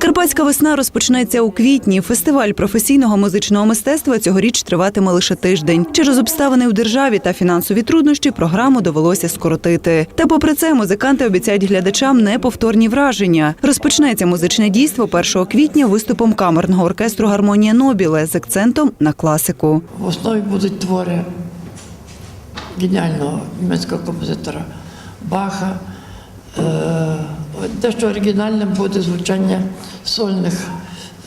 Прикарпатська весна розпочнеться у квітні. Фестиваль професійного музичного мистецтва цьогоріч триватиме лише тиждень. Через обставини у державі та фінансові труднощі програму довелося скоротити. Та попри це музиканти обіцяють глядачам неповторні враження. Розпочнеться музичне дійство 1 квітня виступом камерного оркестру Гармонія Нобіле з акцентом на класику. В основі будуть твори геніального німецького композитора Баха. Е, Дещо оригінальним буде звучання сольних,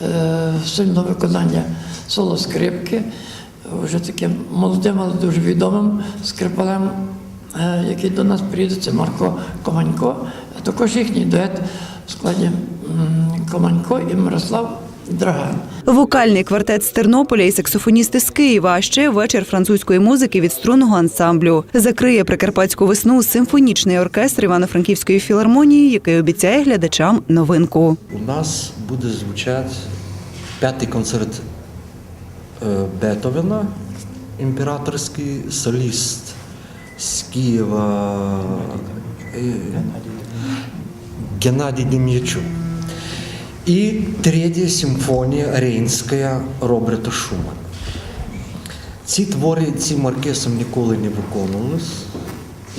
е, сольного виконання соло скрипки. Вже таким молодим, але дуже відомим скрипалем, е, який до нас приїде, це Марко Команько. А також їхній дует в складі Команько і Мирослав Драган. Вокальний квартет з Тернополя і саксофоністи з Києва, а ще вечір французької музики від струнного ансамблю. Закриє прикарпатську весну симфонічний оркестр Івано-Франківської філармонії, який обіцяє глядачам новинку. У нас буде звучати п'ятий концерт е, Бетовена, імператорський соліст з Києва е, Геннадій Дем'ячук. І третя симфонія Рейнська Роберта Шумана. Ці твори цим оркестром ніколи не виконувались.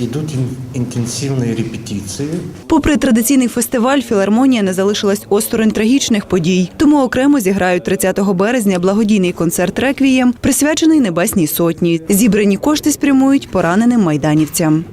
Ідуть ін- інтенсивні репетиції. Попри традиційний фестиваль, філармонія не залишилась осторонь трагічних подій. Тому окремо зіграють 30 березня благодійний концерт Реквієм, присвячений Небесній сотні. Зібрані кошти спрямують пораненим майданівцям.